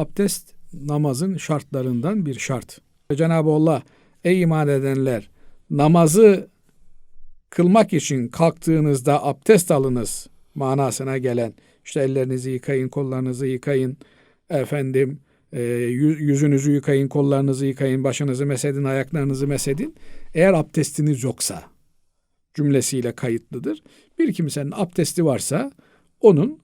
Abdest namazın şartlarından bir şart. Cenab-ı Allah ey iman edenler namazı kılmak için kalktığınızda abdest alınız manasına gelen işte ellerinizi yıkayın, kollarınızı yıkayın, efendim e, yü- yüzünüzü yıkayın, kollarınızı yıkayın, başınızı mesedin, ayaklarınızı mesedin. Eğer abdestiniz yoksa cümlesiyle kayıtlıdır. Bir kimsenin abdesti varsa onun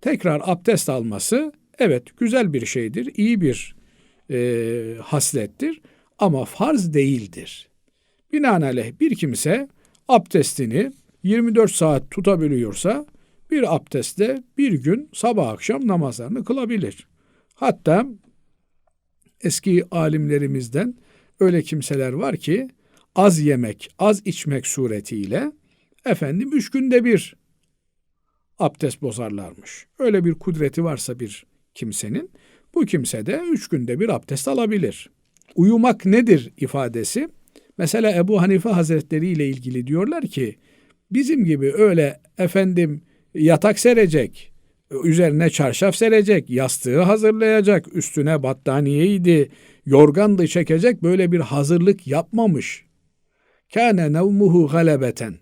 tekrar abdest alması evet güzel bir şeydir, iyi bir e, haslettir ama farz değildir. Binaenaleyh bir kimse abdestini 24 saat tutabiliyorsa bir abdestle bir gün sabah akşam namazlarını kılabilir. Hatta eski alimlerimizden öyle kimseler var ki az yemek, az içmek suretiyle efendim üç günde bir abdest bozarlarmış. Öyle bir kudreti varsa bir kimsenin bu kimse de üç günde bir abdest alabilir. Uyumak nedir ifadesi? Mesela Ebu Hanife Hazretleri ile ilgili diyorlar ki bizim gibi öyle efendim yatak serecek, üzerine çarşaf serecek, yastığı hazırlayacak, üstüne battaniyeydi, yorgandı çekecek böyle bir hazırlık yapmamış. Kâne nevmuhu galebeten.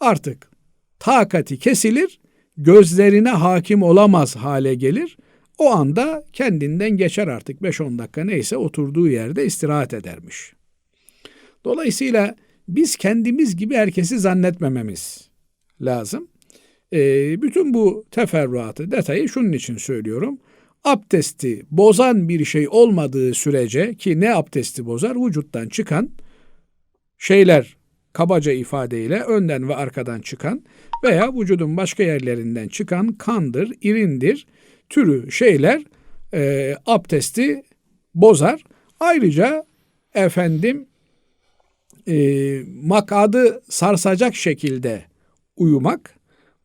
Artık takati kesilir, gözlerine hakim olamaz hale gelir. O anda kendinden geçer artık 5-10 dakika neyse oturduğu yerde istirahat edermiş. Dolayısıyla biz kendimiz gibi herkesi zannetmememiz lazım. Ee, bütün bu teferruatı, detayı şunun için söylüyorum. Abdesti bozan bir şey olmadığı sürece ki ne abdesti bozar? Vücuttan çıkan şeyler kabaca ifadeyle önden ve arkadan çıkan veya vücudun başka yerlerinden çıkan kandır, irindir türü şeyler e, abdesti bozar. Ayrıca efendim e, makadı sarsacak şekilde uyumak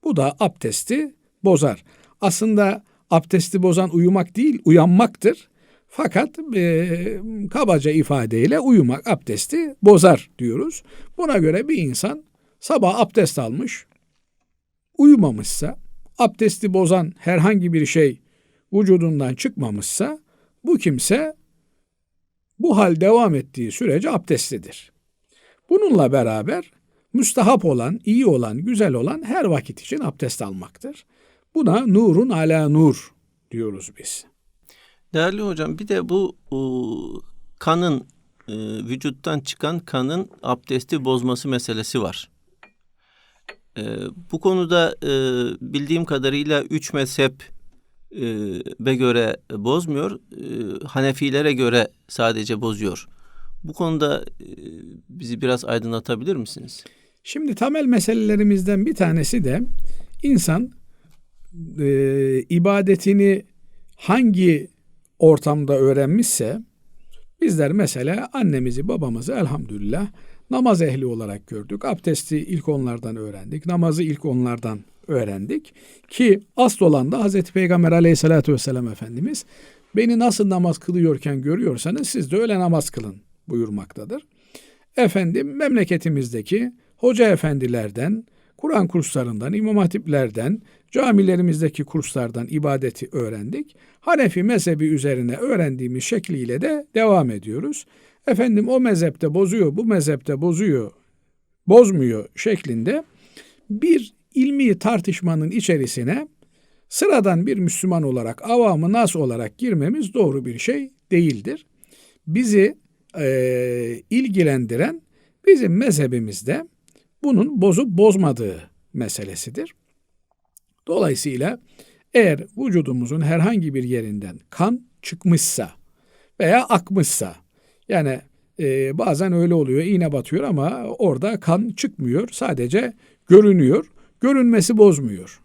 bu da abdesti bozar. Aslında abdesti bozan uyumak değil uyanmaktır. Fakat e, kabaca ifadeyle uyumak abdesti bozar diyoruz. Buna göre bir insan sabah abdest almış, uyumamışsa, abdesti bozan herhangi bir şey vücudundan çıkmamışsa bu kimse bu hal devam ettiği sürece abdestlidir. Bununla beraber müstahap olan, iyi olan, güzel olan her vakit için abdest almaktır. Buna nurun ala nur diyoruz biz. Değerli hocam bir de bu kanın ıı, vücuttan çıkan kanın abdesti bozması meselesi var. Ee, bu konuda ıı, bildiğim kadarıyla üç mezhep ve göre bozmuyor, Hanefilere göre sadece bozuyor. Bu konuda bizi biraz aydınlatabilir misiniz? Şimdi temel meselelerimizden bir tanesi de insan e, ibadetini hangi ortamda öğrenmişse bizler mesela annemizi babamızı elhamdülillah namaz ehli olarak gördük. Abdesti ilk onlardan öğrendik. Namazı ilk onlardan öğrendik. Ki asıl olan da Hazreti Peygamber aleyhissalatü vesselam Efendimiz beni nasıl namaz kılıyorken görüyorsanız siz de öyle namaz kılın buyurmaktadır. Efendim memleketimizdeki hoca efendilerden, Kur'an kurslarından, imam hatiplerden, camilerimizdeki kurslardan ibadeti öğrendik. Hanefi mezhebi üzerine öğrendiğimiz şekliyle de devam ediyoruz. Efendim o mezhepte bozuyor, bu mezhepte bozuyor, bozmuyor şeklinde bir ilmi tartışmanın içerisine sıradan bir Müslüman olarak, avamı nas olarak girmemiz doğru bir şey değildir. Bizi e, ilgilendiren bizim mezhebimizde bunun bozup bozmadığı meselesidir. Dolayısıyla eğer vücudumuzun herhangi bir yerinden kan çıkmışsa veya akmışsa yani e, bazen öyle oluyor iğne batıyor ama orada kan çıkmıyor sadece görünüyor. Görünmesi bozmuyor.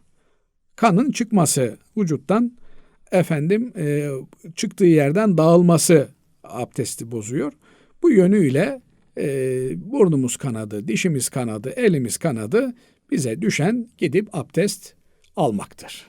Kanın çıkması vücuttan efendim e, çıktığı yerden dağılması abdesti bozuyor. Bu yönüyle e, burnumuz kanadı, dişimiz kanadı, elimiz kanadı bize düşen gidip abdest almaktır.